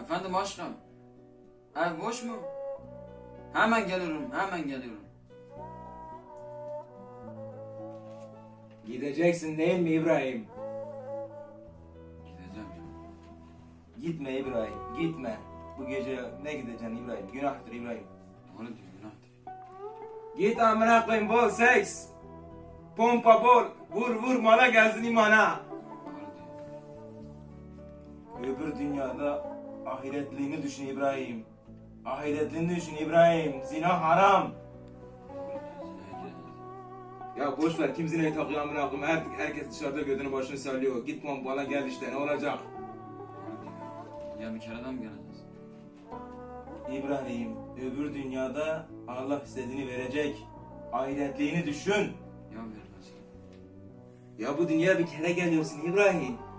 Efendim aşkım. Ev boş mu? Hemen geliyorum, hemen geliyorum. Gideceksin değil mi İbrahim? Gideceğim canım. Gitme İbrahim, gitme. Bu gece ne gideceksin İbrahim? Günahtır İbrahim. Doğru diyor, günahtır. Git amına koyayım bol seks. Pompa bol. Vur vur mala gelsin imana. Doğru diyor. Öbür dünyada ahiretliğini düşün İbrahim. Ahiretliğini düşün İbrahim. Zina haram. Ya boş ver kim zinayı takıyor amına koyayım. Her, herkes dışarıda götünü başını sallıyor. Git pompala gel işte ne olacak? Ya bir kereden mi geleceğiz? İbrahim öbür dünyada Allah istediğini verecek. Ahiretliğini düşün. Ya vermezsin. Ya bu dünya bir kere geliyorsun İbrahim.